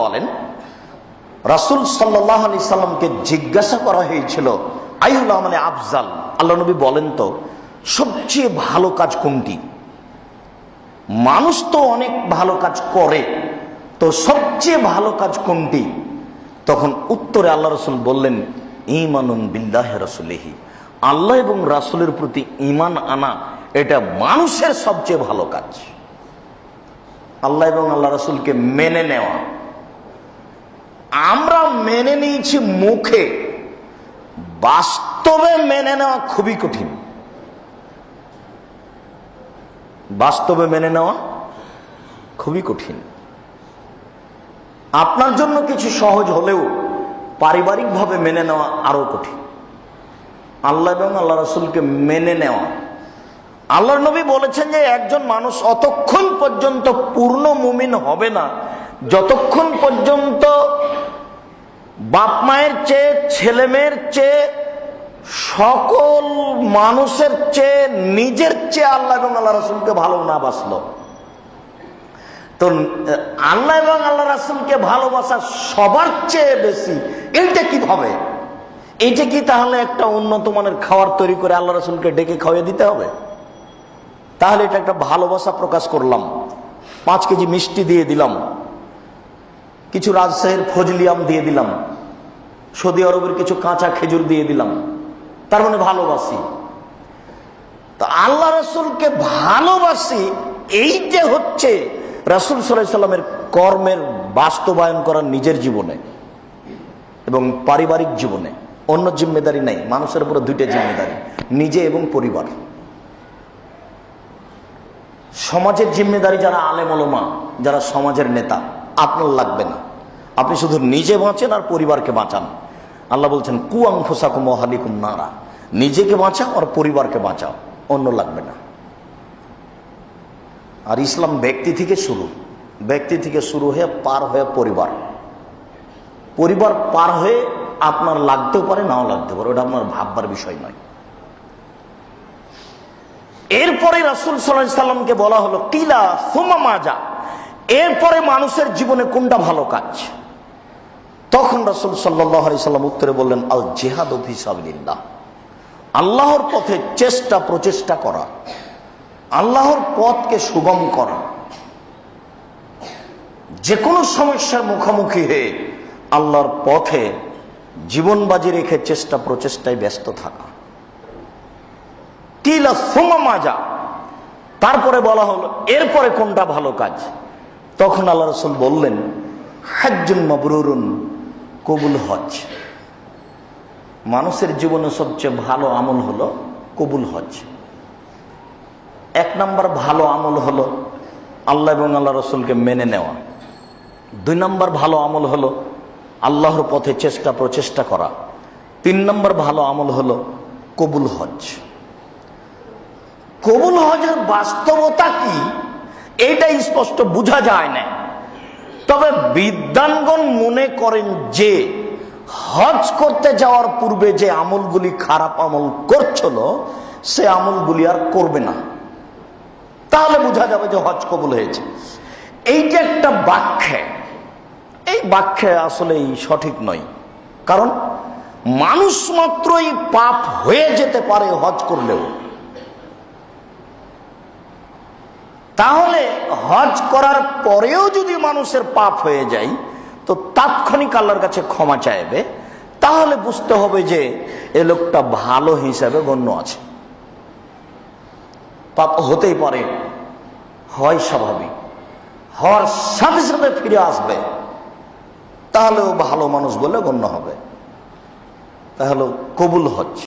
বলেন, রাসূল সাল্লামকে জিজ্ঞাসা করা হয়েছিল আফজাল? আল্লাহ নবী বলেন তো, সবচেয়ে ভালো কাজ কোনটি? মানুষ তো অনেক ভালো কাজ করে, তো সবচেয়ে ভালো কাজ কোনটি? তখন উত্তরে আল্লাহ রসুল বললেন ইমানুন বিল্লাহ রসুলেহি। আল্লাহ এবং রাসুলের প্রতি ইমান আনা, এটা মানুষের সবচেয়ে ভালো কাজ। আল্লাহ এবং আল্লাহ রসুলকে মেনে নেওয়া। আমরা মেনে নিয়েছি মুখে, বাস্তবে মেনে নেওয়া খুবই কঠিন। বাস্তবে মেনে নেওয়া খুবই কঠিন। আপনার জন্য কিছু সহজ হলেও পারিবারিকভাবে মেনে নেওয়া আরও কঠিন। আল্লাহ এবং আল্লাহ রসুলকে মেনে নেওয়া আল্লাহ নবী বলেছেন যে একজন মানুষ অতক্ষণ পর্যন্ত পূর্ণ মুমিন হবে না। যতক্ষণ পর্যন্ত বাপ মায়ের চেয়ে, ছেলে মেয়ের চেয়ে, সকল মানুষের চেয়ে, নিজের চেয়ে আল্লাহ এবং আল্লাহ রাসুলকে ভালো না বাসলো। তো, আল্লাহ এবং আল্লাহ রাসুলকে ভালোবাসা সবার চেয়ে বেশি। এইটা কীভাবে এইটা কি তাহলে একটা উন্নত মানের খাবার তৈরি করে আল্লাহ রাসুলকে ডেকে খাওয়াই দিতে হবে? তাহলে এটা একটা ভালোবাসা প্রকাশ করলাম। পাঁচ কেজি মিষ্টি দিয়ে দিলাম। কিছু রাজশাহীর ফজলিয়াম দিয়ে দিলাম। সৌদি আরবের কিছু কাঁচা খেজুর দিয়ে দিলাম। তার মানে ভালোবাসি। তো আল্লাহ রসুলকে ভালোবাসি, এই যে হচ্ছে রাসুল সাল্লামের কর্মের বাস্তবায়ন করার নিজের জীবনে এবং পারিবারিক জীবনে। অন্য জিম্মেদারি নাই, মানুষের উপরে দুইটা জিম্মেদারি, নিজে এবং পরিবার। সমাজের জিম্মেদারি যারা আলেমলমা, যারা সমাজের নেতা, আপনার লাগবে না। আপনি শুধু নিজে বাঁচেন আর পরিবারকে বাঁচান। আল্লাহ বলছেন কুয়াং ফোসাকুম হালিকুম নারা। নিজেকে বাঁচাও আর পরিবারকে বাঁচাও, অন্য লাগবে না। আর ইসলাম ব্যক্তি থেকে শুরু, ব্যক্তি থেকে শুরু হয়ে পার হয়ে পরিবার। পরিবার পার হয়ে আপনার লাগতেও পারে, নাও লাগতে পারে, ওটা আপনার ভাববার বিষয় নয়। এরপরে রাসুল সাল্লামকে বলা হলো, কিলা সোমা মাজা এরপরে মানুষের জীবনে কোনটা ভালো কাজ? তখন রাসুল সাল্লাম উত্তরে বললেন, আল জেহাদ আল্লাহর পথে চেষ্টা, প্রচেষ্টা করা। আল্লাহর পথকে সুগম করা। যে কোনো সমস্যার মুখোমুখি হয়ে আল্লাহর পথে জীবন বাজি রেখে চেষ্টা, প্রচেষ্টায় ব্যস্ত থাকা। মাজা। তারপরে বলা হলো, এরপরে কোনটা ভালো কাজ? তখন আল্লাহ রসুল বললেন, হাজ্জুন মাবরুরুন, কবুল হজ। মানুষের জীবনে সবচেয়ে ভালো আমল হলো কবুল হজ। এক নম্বর ভালো আমল হলো আল্লাহ এবং আল্লাহ রসুলকে মেনে নেওয়া। দুই নম্বর ভালো আমল হলো আল্লাহর পথে চেষ্টা প্রচেষ্টা করা। তিন নম্বর ভালো আমল হলো কবুল হজ। কবুল হজের বাস্তবতা কি এইটা স্পষ্ট বোঝা যায় না। তবে বিদ্যানগণ মনে করেন যে, হজ করতে যাওয়ার পূর্বে যে আমলগুলি খারাপ আমল করছিল, সে আমলগুলি আর করবে না। তাহলে বোঝা যাবে যে হজ কবুল হয়েছে। এই যে একটা বাক্যে, এই বাক্যে আসলে সঠিক নয়। কারণ মানুষ মাত্রই পাপ হয়ে যেতে পারে হজ করলেও। তাহলে হজ করার পরেও যদি মানুষের পাপ হয়ে যায়, তো তাৎক্ষণিক আল্লাহর কাছে ক্ষমা চাইবে, তাহলে বুঝতে হবে যে এ লোকটা ভালো হিসাবে গণ্য আছে। পাপ হতেই পারে, হয় স্বাভাবিক, হওয়ার সাথে সাথে ফিরে আসবে তাহলেও ভালো মানুষ বলে গণ্য হবে। তাহলে কবুল হচ্ছে।